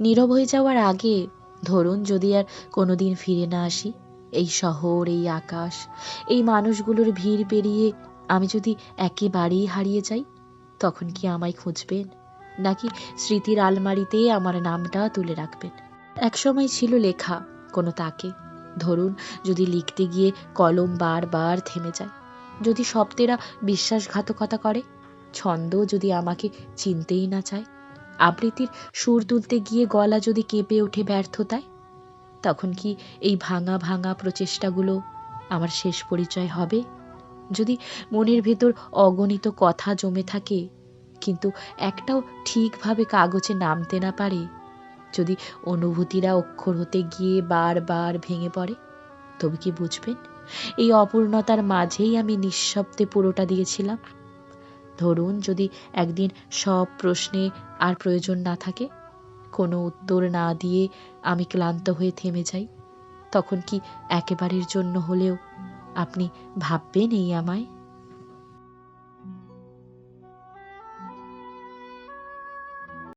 নীরব হয়ে যাওয়ার আগে, ধরুন যদি আর কোনোদিন ফিরে না আসি, এই শহর, এই আকাশ, এই মানুষগুলোর ভিড় পেরিয়ে আমি যদি একেবারেই হারিয়ে যাই, তখন কি আমায় খুঁজবেন? নাকি স্মৃতির আলমারিতে আমার নামটা তুলে রাখবেন? একসময় ছিল লেখা কোনো তাকে। ধরুন যদি লিখতে গিয়ে কলম বারবার থেমে যায়, যদি শব্দেরা বিশ্বাসঘাতকতা করে, ছন্দ যদি আমাকে চিনতেই না চায় আবৃত্তির সুর তুলতে গিয়ে গলা যদি কেঁপে ওঠে ব্যর্থতায়, তখন কি এই ভাঙা ভাঙা প্রচেষ্টাগুলো আমার শেষ পরিচয় হবে? যদি মনের ভেতর অগণিত কথা জমে থাকে, কিন্তু একটাও ঠিকভাবে কাগজে নামতে না পারে, যদি অনুভূতিরা অক্ষর হতে গিয়ে বারবার ভেঙে পড়ে, তবে কি বুঝবেন? এই অপূর্ণতার মাঝেই আমি নিঃশব্দে পুরোটা দিয়েছিলাম। ধরুন যদি একদিন সব প্রশ্নে আর প্রয়োজন না থাকে, কোনো উত্তর না দিয়ে আমি ক্লান্ত হয়ে থেমে যাই, তখন কি একেবারের জন্য হলেও আপনি ভাববেন এই আমায়?